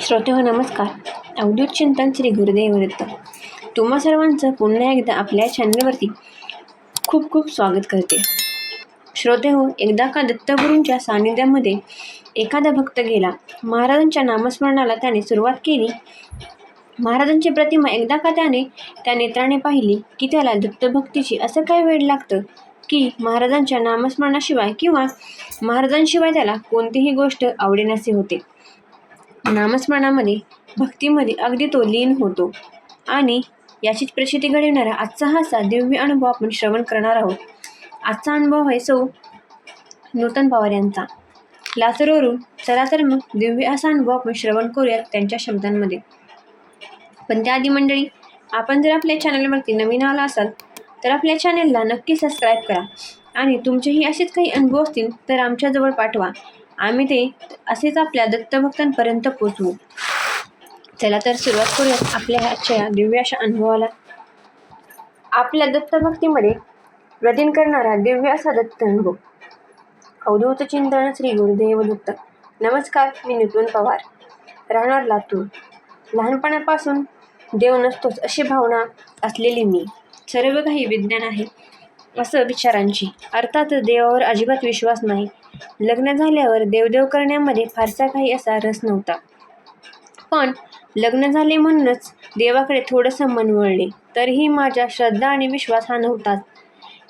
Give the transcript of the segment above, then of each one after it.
श्रोते हो नमस्कार. अवधूत चिंतन श्री गुरुदेव दत्त तुम्हा सर्वांचं पुन्हा एकदा आपल्या चॅनलवरती खूप खूप स्वागत करते. श्रोते हो एकदा का दत्तगुरूंच्या सानिध्यामध्ये एखादा भक्त गेला महाराजांच्या नामस्मरणाला त्याने सुरुवात केली. महाराजांची प्रतिमा एकदा का त्याने त्या नेत्राने पाहिली की त्याला दत्तभक्तीची असं काय वेळ लागतं? की महाराजांच्या नामस्मरणाशिवाय किंवा महाराजांशिवाय त्याला कोणतीही गोष्ट आवडेनासे होते. नामस्मरणामध्ये भक्तीमध्ये अगदी तो लीन होतो. आणि याचीच प्रसिद्धी घडविणारा आजचा हा असा दिव्य अनुभव आपण श्रवण करणार आहोत. आजचा अनुभव आहे सौ नूतन पवार यांचा. लातूरवरून चला तर मग दिव्य असा अनुभव आपण श्रवण करूयात त्यांच्या शब्दांमध्ये. पण त्याआधी मंडळी आपण जर आपल्या चॅनलवरती नवीन आला असाल तर आपल्या चॅनलला नक्की सबस्क्राईब करा. आणि तुमचेही असेच काही अनुभव असतील तर आमच्याजवळ पाठवा. आम्ही ते असेच आपल्या दत्तभक्तांपर्यंत पोचवू चला तर सुरुवात करूयात आपल्या ह्याच्या दिव्याशा अनुभवाला. आपल्या दत्तभक्तीमध्ये प्रदिन करणारा दिव्य असा दत्त अनुभव. अवधूत चिंतन श्री गुरुदेव दत्त. नमस्कार मी निपुण पवार. राहणार लातूर. लहानपणापासून देव नसतोच अशी भावना असलेली मी. सर्व काही विज्ञान आहे. असं विचारांची. अर्थात देवावर अजिबात विश्वास नाही. लग्न झाल्यावर देवदेव करण्यामध्ये फारसा काही असा रस नव्हता. पण लग्न झाले म्हणूनच देवाकडे थोडंसं मन वळले. तरीही माझ्या श्रद्धा आणि विश्वास हा नव्हताच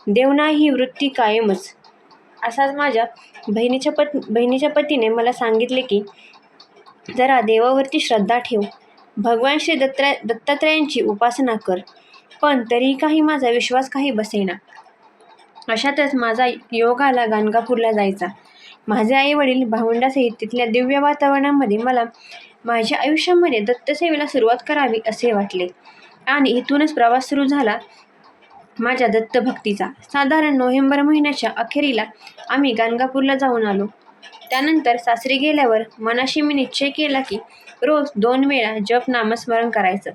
देवना ही वृत्ती कायमच. असाच माझ्या बहिणीच्या पत बहिणीच्या पतीने मला सांगितले की जरा देवावरती श्रद्धा ठेव. भगवान श्री दत्ता दत्तात्रयांची उपासना कर. पण तरीही काही माझा विश्वास काही बसेना. अशातच माझा योग आला गाणगापूरला जायचा. माझे आई वडील भावंडासहित तिथल्या दिव्य वातावरणामध्ये मला माझ्या आयुष्यामध्ये दत्तसेवेला सुरुवात करावी असे वाटले. आणि इथूनच प्रवास सुरू झाला माझ्या दत्तभक्तीचा. साधारण नोव्हेंबर महिन्याच्या अखेरीला आम्ही गाणगापूरला जाऊन आलो. त्यानंतर सासरी गेल्यावर मनाशी मी निश्चय केला की रोज दोन वेळा जप नामस्मरण करायचं.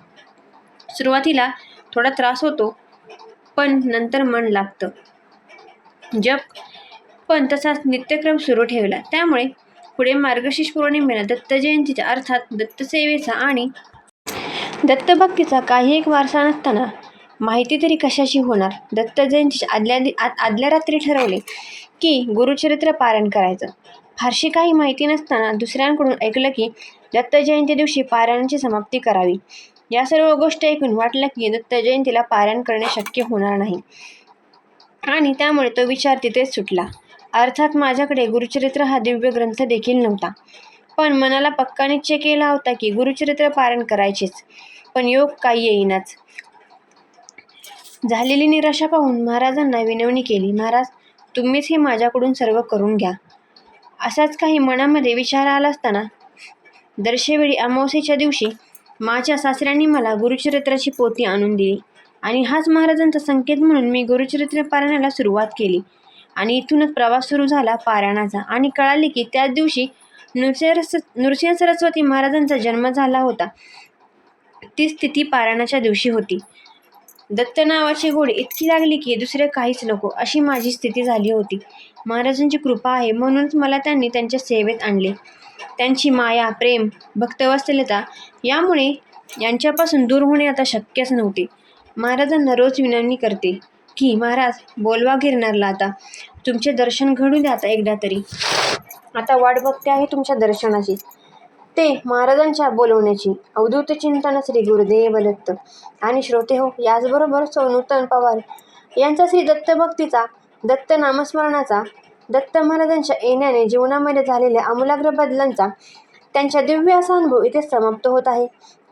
सुरुवातीला थोडा त्रास होतो पण नंतर मन लागतं. जप पण तसाच नित्यक्रम सुरू ठेवला. त्यामुळे पुढे मार्गशीर्ष पौर्णिमेला दत्त जयंतीचा अर्थात दत्तसेवेचा आणि दत्तभक्तीचा काही एक वारसा नसताना माहिती तरी कशाची होणार? दत्त जयंतीच्या आदल्या आदल्या रात्री ठरवले की गुरुचरित्र पारायण करायचं. फारशी काही माहिती नसताना दुसऱ्यांकडून ऐकलं की दत्त जयंती दिवशी पारायणाची समाप्ती करावी. या सर्व गोष्टी ऐकून वाटलं की दत्त जयंतीला पारायण करणे शक्य होणार नाही. आणि त्यामुळे तो विचार तिथेच सुटला. अर्थात माझ्याकडे गुरुचरित्र हा दिव्य ग्रंथ देखील नव्हता. पण मनाला पक्का निश्चय केला होता की गुरुचरित्र पारण करायचेच पण योग काही येईनाच. झालेली निराशा पाहून महाराजांना विनवणी केली महाराज तुम्हीच हे माझ्याकडून सर्व करून घ्या. असाच काही मनामध्ये विचार आला असताना दर्शेवेळी अमावस्येच्या दिवशी माझ्या सासऱ्यांनी मला गुरुचरित्राची पोती आणून दिली. आणि हाच महाराजांचा संकेत म्हणून मी गुरुचरित्र पारायणाला सुरुवात केली. आणि इथूनच प्रवास सुरू झाला पारायणाचा. आणि कळाले की त्याच दिवशी नृसिंह नृसिंह सरस्वती महाराजांचा जन्म झाला होता. ती स्थिती पारायणाच्या दिवशी होती. दत्त नावाची गोडी इतकी लागली की दुसरे काहीच नको अशी माझी स्थिती झाली होती. महाराजांची कृपा आहे म्हणूनच मला त्यांनी त्यांच्या सेवेत आणले. त्यांची माया प्रेम भक्तवत्सलता यामुळे यांच्यापासून दूर होणे आता शक्यच नव्हते. महाराजांना रोज विनवणी करते की महाराज बोलवा गिरणारला आता. तुमचे दर्शन घडू द्या आता एकदा तरी. आता वाट बघते आहे तुमच्या दर्शनाची. ते महाराजांच्या बोलवण्याची अवधूत चिंतन श्री गुरुदेव दत्त आणि श्रोते हो याचबरोबर सोनूतन पवार यांचा श्री दत्त भक्तीचा दत्त नामस्मरणाचा दत्त महाराजांच्या येण्याने जीवनामध्ये झालेल्या आमूलाग्र बदलांचा त्यांच्या दिव्य असा अनुभव इथे समाप्त होत आहे.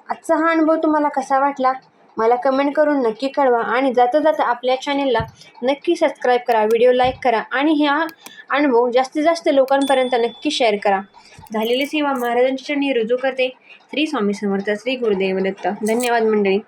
आजचा हा अनुभव तुम्हाला कसा वाटला? मला कमेंट करून नक्की कळवा. आणि जाता जाता आपल्या चॅनेलला नक्की सबस्क्राईब करा व्हिडिओ लाईक करा आणि ह्या अनुभव जास्तीत जास्त लोकांपर्यंत नक्की शेअर करा. झालेली सेवा महाराजांच्या चरणी रुजू करते. श्री स्वामी समर्थ श्री गुरुदेव दत्त. धन्यवाद मंडळी.